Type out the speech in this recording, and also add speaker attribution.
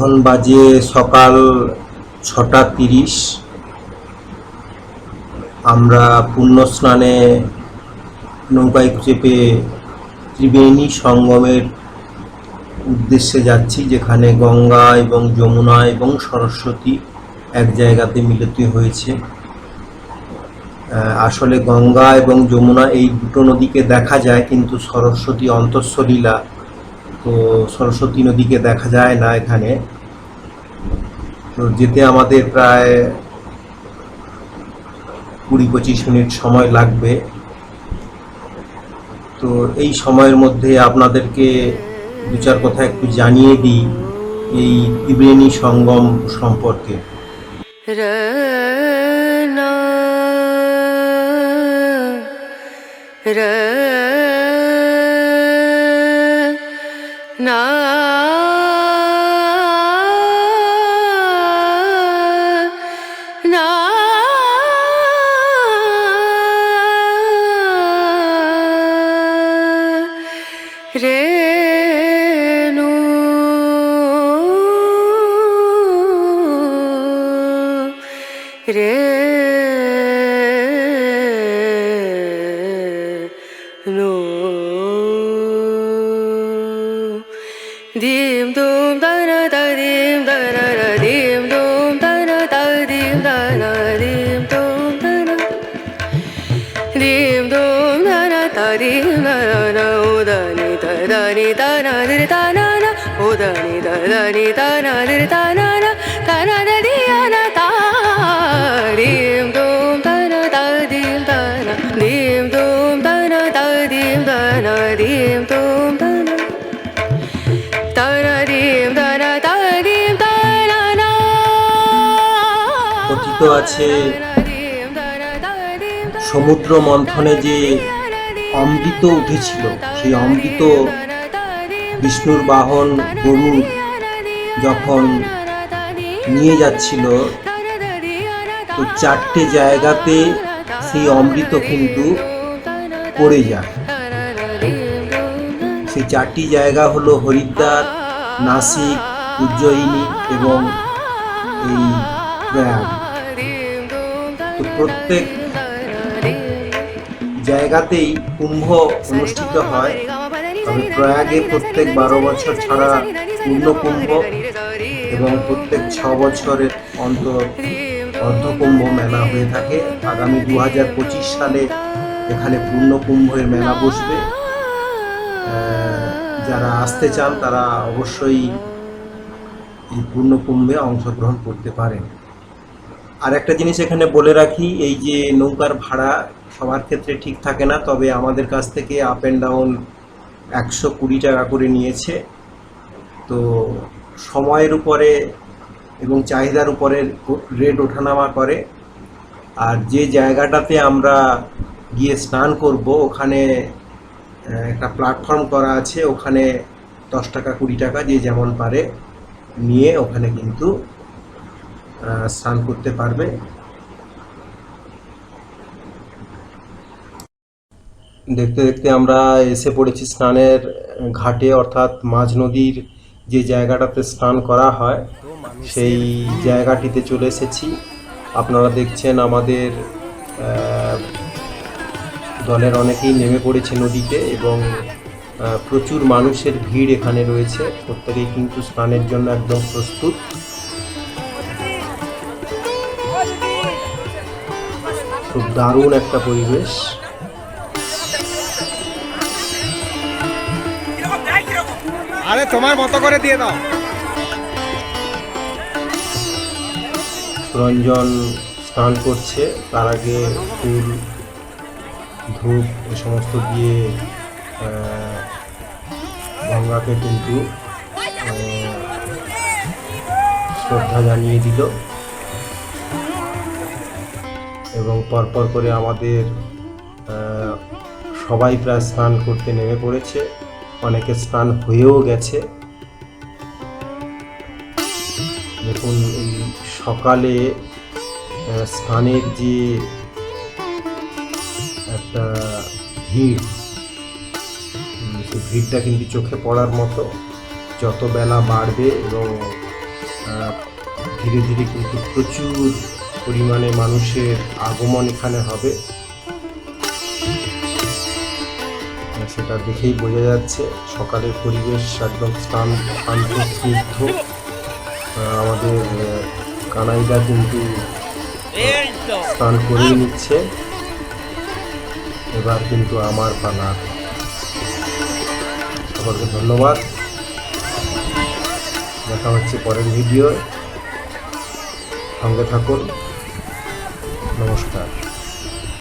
Speaker 1: এখন বাজে সকাল ছটা তিরিশ। আমরা পুণ্য স্নানে নৌকায় চেপে ত্রিবেণী সঙ্গমের উদ্দেশ্যে যাচ্ছি, যেখানে গঙ্গা এবং যমুনা এবং সরস্বতী এক জায়গাতে মিলিত হয়েছে। আসলে গঙ্গা এবং যমুনা এই দুটো নদীকে দেখা যায়, কিন্তু সরস্বতী অন্তঃসলীলা তো সরস্বতী নদীকে দেখা যায় না এখানে। তো যেতে আমাদের প্রায় কুড়ি পঁচিশ মিনিট সময় লাগবে। তো এই সময়ের মধ্যে আপনাদেরকে দু চার কথা একটু জানিয়ে দিই এই ত্রিবেণী সঙ্গম সম্পর্কে।
Speaker 2: Rana നാ No. Dim dum da na da dim da na na dim dum da na da dim da na dim dum da na dim dum da na da dim da na na o da ni da da ni da na di da na na o da ni da da ni da na di da na na da na da di ya na da dim dum da na da dim da na dim dum da na da dim da na dim dum da na da
Speaker 1: কথিত আছে। সমুদ্র মন্থনে যে অমৃত উঠেছিল, সেই অমৃত বিষ্ণুর বাহন গরুর যখন নিয়ে যাচ্ছিল, তো চারটে জায়গাতে সেই অমৃত কিন্তু পড়ে যায়। সেই চারটি জায়গা হলো হরিদ্বার, নাসিক, উজ্জয়িনী এবং এই প্রয়াগ প্রত্যেক জায়গাতেই কুম্ভ অনুষ্ঠিত হয়। প্রয়াগে প্রত্যেক বারো বছর ছাড়া পূর্ণ কুম্ভ এবং প্রত্যেক ছ বছরের অন্তর অর্ধকুম্ভ মেলা হয়ে থাকে। আগামী দু হাজার পঁচিশ সালে এখানে পূর্ণ কুম্ভের মেলা বসবে। যারা আসতে চান তারা অবশ্যই এই পূর্ণ কুম্ভে অংশগ্রহণ করতে পারেন। আর একটা জিনিস এখানে বলে রাখি, এই যে নৌকার ভাড়া সবার ক্ষেত্রে ঠিক থাকে না, তবে আমাদের কাছ থেকে আপ অ্যান্ড ডাউন একশো কুড়ি টাকা করে নিয়েছে। তো সময়ের উপরে এবং চাহিদার উপরে রেট ওঠানামা করে। আর যে জায়গাটাতে আমরা গিয়ে স্নান করব, ওখানে একটা প্ল্যাটফর্ম করা আছে, ওখানে দশ টাকা কুড়ি টাকা যে যেমন পারে, নিয়ে ওখানে কিন্তু স্নান করতে পারবে। দেখতে দেখতে আমরা এসে পড়েছি স্নানের ঘাটে, অর্থাৎ মাঝ নদীর যে জায়গাটাতে স্নান করা হয়, সেই জায়গাটিতে চলে এসেছি। আপনারা দেখছেন আমাদের দলের অনেকেই নেমে পড়েছে নদীতে এবং প্রচুর মানুষের ভিড় এখানে রয়েছে। প্রত্যেকেই কিন্তু স্নানের জন্য একদম প্রস্তুত। খুব দারুণ একটা পরিবেশ।
Speaker 3: আরে তোমার মতো করে দিয়ে দাও।
Speaker 1: রঞ্জন স্নান করছে তার আগে ফুল ধূপ এ সমস্ত দিয়ে গঙ্গাকে কিন্তু শ্রদ্ধা জানিয়ে দিল। এবং পরপর করে আমাদের সবাই প্রায় স্নান করতে নেমে পড়েছে। অনেকে স্নান হয়েও গেছে। দেখুন, এই সকালে স্নানের যে একটা ভিড় সেই ভিড়টা কিন্তু চোখে পড়ার মতো, যত বেলা বাড়বে এবং ধীরে ধীরে কিন্তু প্রচুর পরিমাণে মানুষের আগমন এখানে হবে। সেটা দেখেই বোঝা যাচ্ছে, সকালের পরিবেশ একদম শান্ত শান্ত আমাদের কানাইদা কিন্তু স্নান করেই নিচ্ছে। এবার কিন্তু আমার পালা। সকলকে ধন্যবাদ। দেখা হচ্ছে পরের ভিডিও সঙ্গে থাকুন। não a escutar.